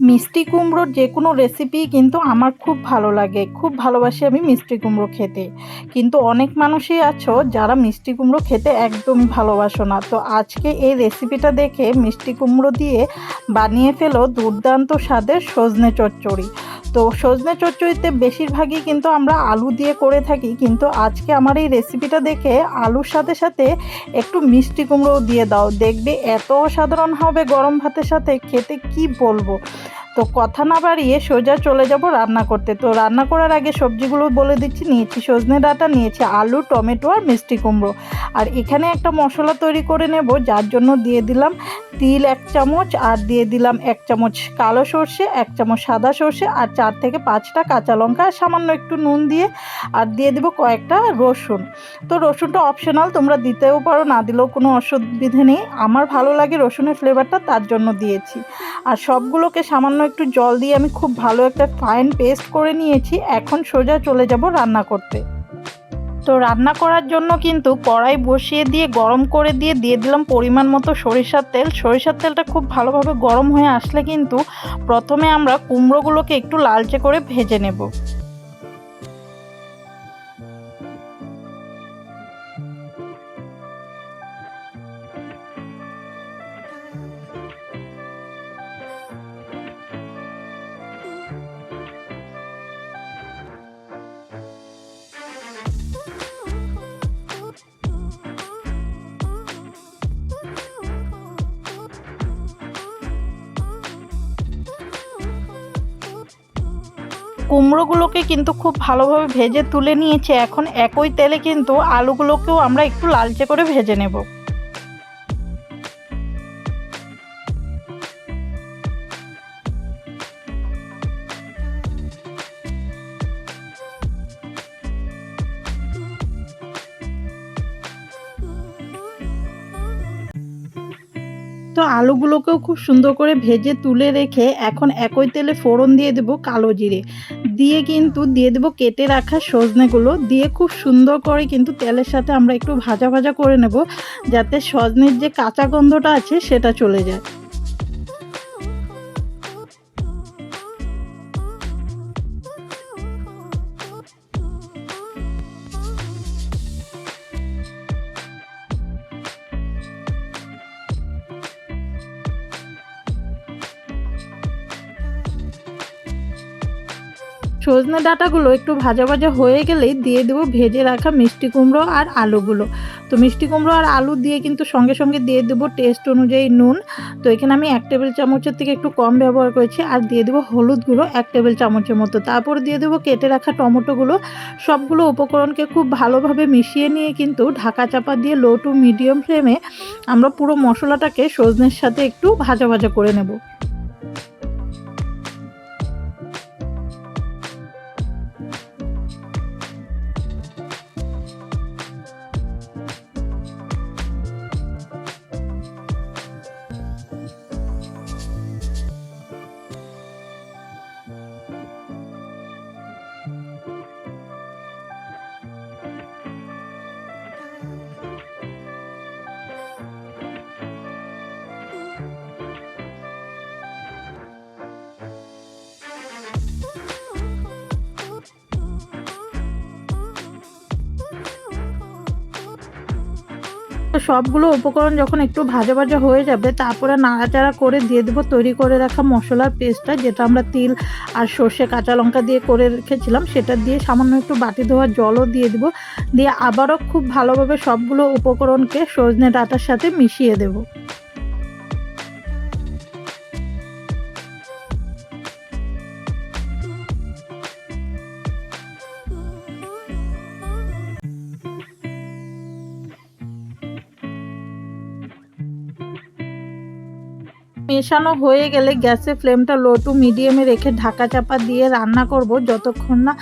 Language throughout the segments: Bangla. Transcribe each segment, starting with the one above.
মিষ্টি কুমড়োর যে কোনো রেসিপি কিন্তু আমার খুব ভালো লাগে। খুব ভালোবাসি আমি মিষ্টি কুমড়ো খেতে। কিন্তু অনেক মানুষই আছো যারা মিষ্টি কুমড়ো খেতে একদমই ভালোবাসো না। তো আজকে এই রেসিপিটা দেখে মিষ্টি কুমড়ো দিয়ে বানিয়ে ফেলো দুর্দান্ত স্বাদের সজনে চচ্চড়ি। তো সজনে চচ্চড়িতে বেশিরভাগই কিন্তু আমরা আলু দিয়ে করে থাকি, কিন্তু আজকে আমার এই রেসিপিটা দেখে আলুর সাথে সাথে একটু মিষ্টি কুমড়ো দিয়ে দাও। দেখবে এত অসাধারণ হবে গরম ভাতের সাথে, খেতে কি বলব? তো কথা না বাড়িয়ে সোজা চলে যাব রান্না করতে। তো রান্না করার আগে সবজিগুলো বলে দিচ্ছি। নিয়েছি সজনে ডাঁটা, নিয়েছি আলু, টমেটো আর মিষ্টি কুমড়ো। আর এখানে একটা মশলা তৈরি করে নেব, যার জন্য দিয়ে দিলাম তিল এক চামচ আর দিয়ে দিলাম এক চামচ কালো সর্ষে, এক চামচ সাদা সর্ষে আর চার থেকে পাঁচটা কাঁচা লঙ্কা আর সামান্য একটু নুন দিয়ে আর দিয়ে দেবো কয়েকটা রসুন। তো রসুনটা অপশনাল তোমরা দিতেও পারো, না দিলেও কোনো অসুবিধে নেই। আমার ভালো লাগে রসুনের ফ্লেভারটা তার জন্য দিয়েছি। আর সবগুলোকে সামান্য একটু জল দিয়ে আমি খুব ভালো একটা ফাইন পেস্ট করে নিয়েছি। এখন সোজা চলে যাব রান্না করতে। তো রান্না করার জন্য কিন্তু কড়াই বসিয়ে দিয়ে, গরম করে দিয়ে দিয়ে দিলাম পরিমাণ মতো সরিষার তেল। সরিষার তেলটা খুব ভালোভাবে গরম হয়ে আসলে কিন্তু প্রথমে আমরা কুমড়োগুলোকে একটু লালচে করে ভেজে নেব। কুমড়োগুলোকে কিন্তু খুব ভালোভাবে ভেজে তুলে নিয়েছে। এখন একই তেলে কিন্তু আলুগুলোকেও আমরা একটু লালচে করে ভেজে নেব। তো আলুগুলোকেও খুব সুন্দর করে ভেজে তুলে রেখে এখন একই তেলে ফোড়ন দিয়ে দেব কালো জিরে। দিয়ে কিন্তু দিয়ে দেব কেটে রাখা সজনেগুলো। দিয়ে খুব সুন্দর করে কিন্তু তেলের সাথে আমরা একটু ভাজা ভাজা করে নেব যাতে সজনের যে কাঁচা গন্ধটা আছে সেটা চলে যায়। সজনে ডাঁটাগুলো একটু ভাজা ভাজা হয়ে গেলেই দিয়ে দেবো ভেজে রাখা মিষ্টি কুমড়ো আর আলুগুলো। তো মিষ্টি কুমড়ো আর আলু দিয়ে কিন্তু সঙ্গে সঙ্গে দিয়ে দেবো টেস্ট অনুযায়ী নুন। তো এখানে আমি এক টেবিল চামচের থেকে একটু কম ব্যবহার করেছি আর দিয়ে দেবো হলুদ গুঁড়ো এক টেবিল চামচের মতো। তারপর দিয়ে দেবো কেটে রাখা টমেটোগুলো। সবগুলো উপকরণকে খুব ভালোভাবে মিশিয়ে নিয়ে কিন্তু ঢাকা চাপা দিয়ে লো টু মিডিয়াম ফ্লেমে আমরা পুরো মশলাটাকে সজনের সাথে একটু ভাজা ভাজা করে নেব। সবগুলো উপকরণ যখন একটু ভাজা ভাজা হয়ে যাবে, তারপরে নাড়াচাড়া করে দিয়ে দেবো। তৈরি করে রাখা মশলার পেস্টটা, যেটা আমরা তিল আর সর্ষে কাঁচা লঙ্কা দিয়ে করে রেখেছিলাম, সেটা দিয়ে সামান্য একটু বাটি ধোয়ার জলও দিয়ে দেবো। দিয়ে আবারও খুব ভালোভাবে সবগুলো উপকরণকে সজনে ডাটার সাথে মিশিয়ে দেবো। মেশানো হয়ে গেলে গ্যাসের ফ্লেমটা লো টু মিডিয়ামে রেখে ঢাকা চাপা দিয়ে রান্না করব যতক্ষণ না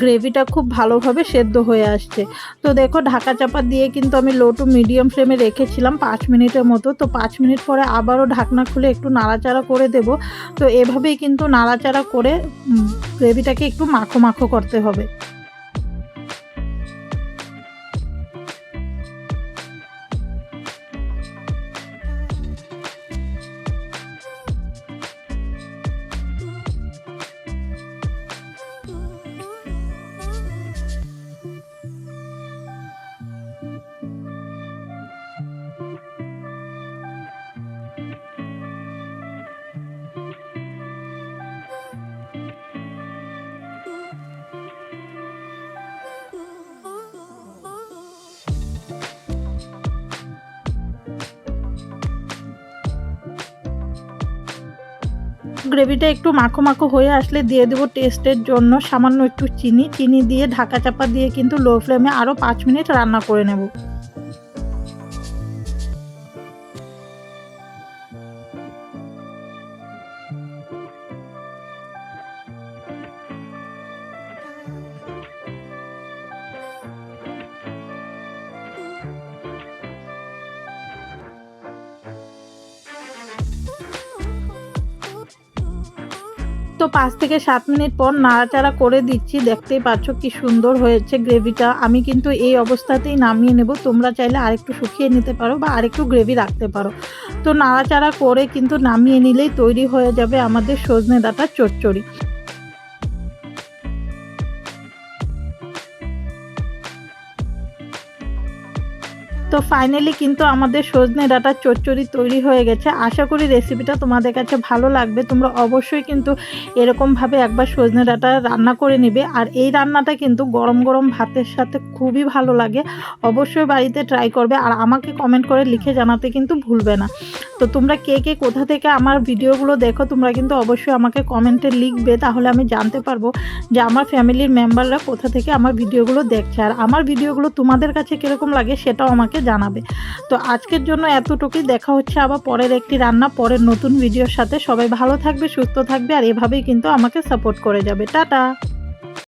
গ্রেভিটা খুব ভালোভাবে সেদ্ধ হয়ে আসছে। তো দেখো ঢাকা চাপা দিয়ে কিন্তু আমি লো টু মিডিয়াম ফ্লেমে রেখেছিলাম পাঁচ মিনিটের মতো। তো পাঁচ মিনিট পরে আবারও ঢাকনা খুলে একটু নাড়াচাড়া করে দেব। তো এভাবেই কিন্তু নাড়াচাড়া করে গ্রেভিটাকে একটু মাখো মাখো করতে হবে। গ্রেভিটা একটু মাখো মাখো হয়ে আসলে দিয়ে দেবো টেস্টের জন্য সামান্য একটু চিনি। চিনি দিয়ে ঢাকা চাপা দিয়ে কিন্তু লো ফ্লেমে আরও পাঁচ মিনিট রান্না করে নেব। তো পাঁচ থেকে সাত মিনিট পর নাড়াচাড়া করে দিচ্ছি। দেখতেই পাচ্ছ কি সুন্দর হয়েছে গ্রেভিটা। আমি কিন্তু এই অবস্থাতেই নামিয়ে নেব। তোমরা চাইলে আরেকটু শুকিয়ে নিতে পারো বা আরেকটু গ্রেভি রাখতে পারো। তো নাড়াচাড়া করে কিন্তু নামিয়ে নিলেই তৈরি হয়ে যাবে আমাদের সজনে ডাঁটার চচ্চড়ি। তো ফাইনালি কিন্তু আমাদের সজনে ডাঁটার চচ্চড়ি তৈরি হয়ে গেছে। আশা করি রেসিপিটা তোমাদের কাছে ভালো লাগবে। তোমরা অবশ্যই কিন্তু এরকমভাবে একবার সজনে ডাঁটা রান্না করে নেবে। আর এই রান্নাটা কিন্তু গরম গরম ভাতের সাথে খুবই ভালো লাগে। অবশ্যই বাড়িতে ট্রাই করবে। আর আমাকে কমেন্ট করে লিখে জানাতে কিন্তু ভুলবে না। তো তোমরা কে কে কোথা থেকে আমার ভিডিওগুলো দেখো, তোমরা কিন্তু অবশ্যই আমাকে কমেন্টে লিখবে। তাহলে আমি জানতে পারব যে আমার ফ্যামিলির মেম্বাররা কোথা থেকে আমার ভিডিওগুলো দেখছে। আর আমার ভিডিওগুলো তোমাদের কাছে কীরকম লাগে, সেটাও আমাকে জানাবে। তো আজকের জন্য এতটুকুই। দেখা হচ্ছে আবার পরের একটি রান্না, পরের নতুন ভিডিওর সাথে। সবাই ভালো থাকবে, সুস্থ থাকবে, আর এভাবেই কিন্তু আমাকে সাপোর্ট করে যাবে। টাটা!